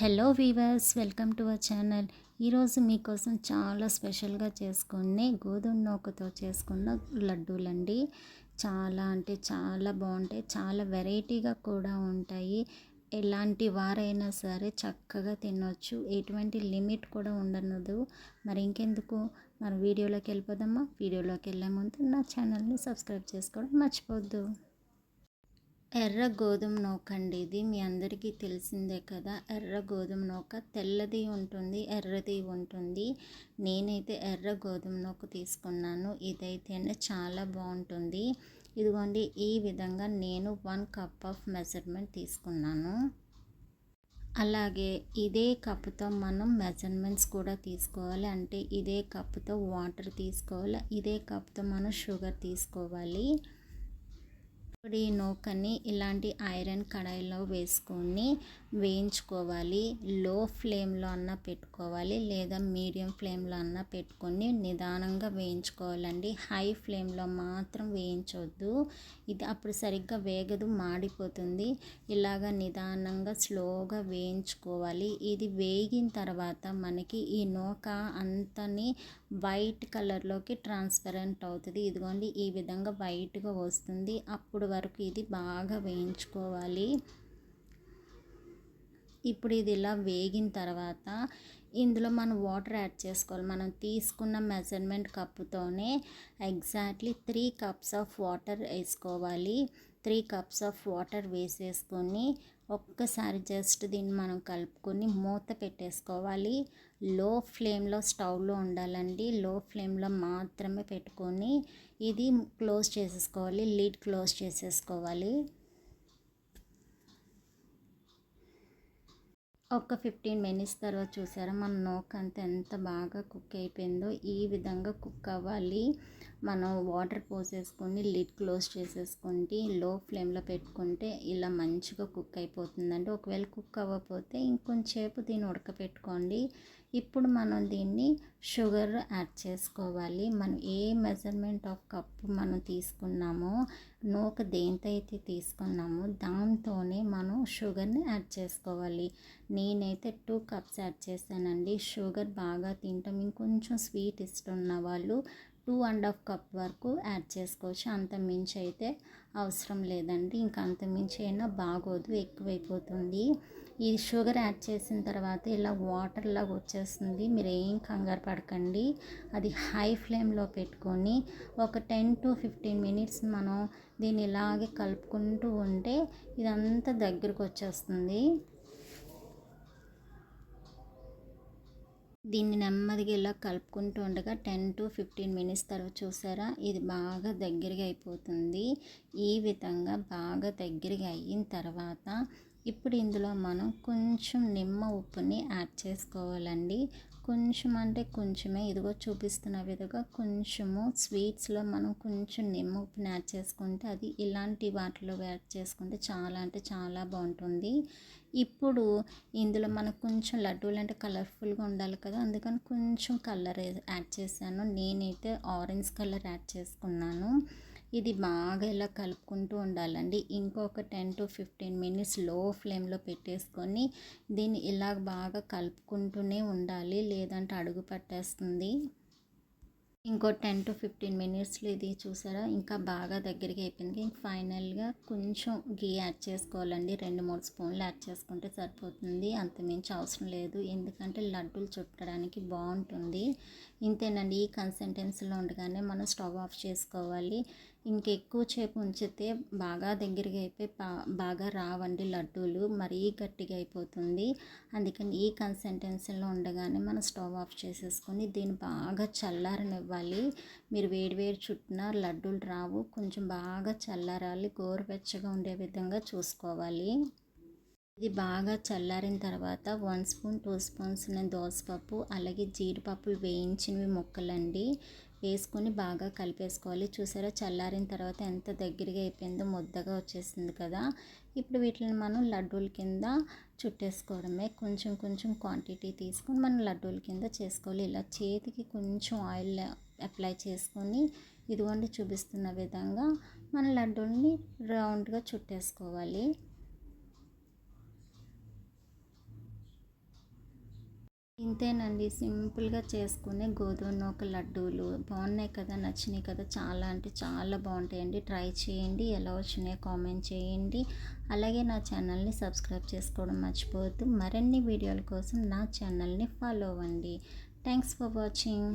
Hello viewers welcome to our channel. ఈరోజు మీకోసం చాలా స్పెషల్గా చేసుకునే గోధుమ నూకతో చేసుకున్న లడ్డూలండి. చాలా అంటే చాలా బాగుంటాయి చాలా వెరైటీగా కూడా ఉంటాయి. ఎలాంటి వారైనా సరే చక్కగా తినొచ్చు ఎటువంటి లిమిట్ కూడా ఉండనదు మరి ఇంకెందుకు? మరి వీడియోలోకి వెళ్ళిపోదామా? వీడియోలోకి వెళ్ళే ముందు నా ఛానల్ని సబ్స్క్రైబ్ చేసుకోవడం మర్చిపోద్దు. ఎర్ర గోధుమ నూక అండి. ఇది మీ అందరికీ తెలిసిందే కదా. ఎర్ర గోధుమ నూక తెల్లది ఉంటుంది ఎర్రది ఉంటుంది. నేనైతే ఎర్ర గోధుమ నూక తీసుకున్నాను. ఇదైతేనే చాలా బాగుంటుంది. ఇదిగోండి ఈ విధంగా నేను వన్ కప్ ఆఫ్ మెజర్మెంట్ తీసుకున్నాను. అలాగే ఇదే కప్పుతో మనం మెజర్మెంట్స్ కూడా తీసుకోవాలి. అంటే ఇదే కప్పుతో వాటర్ తీసుకోవాలి. ఇదే కప్తో మనం షుగర్ తీసుకోవాలి. ఇప్పుడు ఈ నూకని ఇలాంటి ఐరన్ కడాయిలో వేసుకొని వేయించుకోవాలి. లో ఫ్లేమ్లో అన్న పెట్టుకోవాలి లేదా మీడియం ఫ్లేమ్లో అన్న పెట్టుకొని నిదానంగా వేయించుకోవాలండి. హై ఫ్లేమ్లో మాత్రం వేయించవద్దు ఇది అప్పుడు సరిగ్గా వేగదు మాడిపోతుంది. ఇలాగ నిదానంగా స్లోగా వేయించుకోవాలి. ఇది వేగిన తర్వాత మనకి ఈ నూక అంతని వైట్ కలర్లోకి ట్రాన్స్పరెంట్ అవుతుంది. ఇదిగోండి ఈ విధంగా వైట్గా వస్తుంది. అప్పుడు వరకు ఇది బాగా వేయించుకోవాలి. ఇప్పుడు ఇది ఇలా వేగిన తర్వాత ఇందులో మనం వాటర్ యాడ్ చేసుకోవాలి. మనం తీసుకున్న measurement కప్పుతోనే exactly three cups of water వేసుకోవాలి. త్రీ కప్స్ ఆఫ్ వాటర్ వేసేసుకొని ఒక్కసారి జస్ట్ దీన్ని మనం కలుపుకొని మూత పెట్టేసుకోవాలి. లో ఫ్లేమ్లో స్టవ్లో ఉండాలండి. లో ఫ్లేమ్లో మాత్రమే పెట్టుకొని ఇది క్లోజ్ చేసేసుకోవాలి. లీడ్ క్లోజ్ చేసేసుకోవాలి. ఒక ఫిఫ్టీన్ మినిట్స్ తర్వాత చూసారా? మన నోక్ అంతా ఎంత బాగా కుక్ అయిపోయిందో ఈ విధంగా కుక్ అవ్వాలి. మనం వాటర్ పోసేసుకొని లిడ్ క్లోజ్ చేసేసుకుంటే లో ఫ్లేమ్లో పెట్టుకుంటే ఇలా మంచిగా కుక్ అయిపోతుందండి. ఒకవేళ కుక్ అవ్వకపోతే ఇంకొంచేపు దీన్ని ఉడకపెట్టుకోండి. ఇప్పుడు మనం దీన్ని షుగర్ యాడ్ చేసుకోవాలి. మనం ఏ మెజర్మెంట్ ఆఫ్ కప్ మనం తీసుకున్నామో నూక దేంతో అయితే తీసుకున్నామో దాంతోనే మనం షుగర్ని యాడ్ చేసుకోవాలి. నేనైతే టూ కప్స్ యాడ్ చేశానండి. షుగర్ బాగా తింటాం. ఇంకొంచెం స్వీట్ ఇష్టం ఉన్న వాళ్ళు టూ అండ్ హాఫ్ కప్ వరకు యాడ్ చేసుకోవచ్చు. అంత మించి అయితే అవసరం లేదండి. ఇంకా అంత మించి అయినా బాగోదు ఎక్కువైపోతుంది. ఈ షుగర్ యాడ్ చేసిన తర్వాత ఇలా వాటర్ లాగా వచ్చేస్తుంది. మీరు ఏం కంగారు పడకండి. అది హై ఫ్లేమ్లో పెట్టుకొని ఒక టెన్ టు ఫిఫ్టీన్ మినిట్స్ మనం దీన్ని ఇలాగే కలుపుకుంటూ ఉంటే ఇదంతా దగ్గరకు వచ్చేస్తుంది. దీన్ని నెమ్మదిగా ఇలా కలుపుకుంటూ ఉండగా టెన్ టు ఫిఫ్టీన్ మినిట్స్ తర్వాత చూసారా? ఇది బాగా దగ్గరగా అయిపోతుంది. ఈ విధంగా బాగా దగ్గరగా అయిన తర్వాత ఇప్పుడు ఇందులో మనం కొంచెం నిమ్మ ఉప్పుని యాడ్ చేసుకోవాలండి. కొంచెం అంటే కొంచెమే. ఇదిగో చూపిస్తున్న విధంగా కొంచెము స్వీట్స్లో మనం కొంచెం నిమ్మప్పుని యాడ్ చేసుకుంటే అది ఇలాంటి వాటిలో యాడ్ చేసుకుంటే చాలా అంటే చాలా బాగుంటుంది. ఇప్పుడు ఇందులో మనకు కొంచెం లడ్డూలు అంటే కలర్ఫుల్గా ఉండాలి కదా అందుకని కొంచెం కలర్ యాడ్ చేశాను. నేనైతే ఆరెంజ్ కలర్ యాడ్ చేసుకున్నాను. ఇది బాగా ఇలా కలుపుకుంటూ ఉండాలండి. ఇంకొక టెన్ టు ఫిఫ్టీన్ మినిట్స్లో ఫ్లేమ్లో పెట్టేసుకొని దీన్ని ఇలా బాగా కలుపుకుంటూనే ఉండాలి. లేదంటే అడుగు పట్టేస్తుంది. ఇంకో టెన్ టు ఫిఫ్టీన్ మినిట్స్లో ఇది చూసారా? ఇంకా బాగా దగ్గరికి అయిపోయింది. ఇంక ఫైనల్గా కొంచెం గీ యాడ్ చేసుకోవాలండి. రెండు మూడు స్పూన్లు యాడ్ చేసుకుంటే సరిపోతుంది. అంతమించి అవసరం లేదు. ఎందుకంటే లడ్డూలు చుట్టడానికి బాగుంటుంది. ఇంతేనండి. ఈ కన్సిస్టెన్సీలో ఉండగానే మనం స్టవ్ ఆఫ్ చేసుకోవాలి. ఇంకెక్కువ చేపు ఉంచితే బాగా దగ్గరగా అయిపోయి బాగా రావండి లడ్డూలు మరీ గట్టిగా అయిపోతుంది. అందుకని ఈ కన్సిస్టెన్సీలో ఉండగానే మనం స్టవ్ ఆఫ్ చేసేసుకొని దీన్ని బాగా చల్లారనివ్వాలి. మీరు వేడివేడి చుట్టిన లడ్డూలు రావు కొంచెం బాగా చల్లారాలి గోరువెచ్చగా ఉండే విధంగా చూసుకోవాలి. ఇది బాగా చల్లారిన తర్వాత వన్ స్పూన్ టూ స్పూన్స్ నేను దోసపప్పు అలాగే జీడిపప్పులు వేయించినవి ముక్కలండి. వేసుకొని బాగా కలిపేసుకోవాలి. చూసారా? చల్లారిన తర్వాత ఎంత దగ్గరగా అయిపోయిందో ముద్దగా వచ్చేసింది కదా. ఇప్పుడు వీటిని మనం లడ్డూల కింద చుట్టేసుకోవడమే. కొంచెం కొంచెం క్వాంటిటీ తీసుకొని మనం లడ్డూల కింద చేసుకోవాలి. ఇలా చేతికి కొంచెం ఆయిల్ అప్లై చేసుకొని ఇదిగోండి చూపిస్తున్న విధంగా మన లడ్డూల్ని రౌండ్గా చుట్టేసుకోవాలి. ఇంతేనండి. సింపుల్గా చేసుకునే గోధుమ నూక లడ్డూలు బాగున్నాయి కదా నచ్చినాయి కదా చాలా అంటే చాలా బాగుంటాయండి ట్రై చేయండి ఎలా వచ్చినాయో కామెంట్ చేయండి. అలాగే నా ఛానల్ని సబ్స్క్రైబ్ చేసుకోవడం మర్చిపోవద్దు. మరిన్ని వీడియోల కోసం నా ఛానల్ని ఫాలో అవ్వండి. Thanks for watching.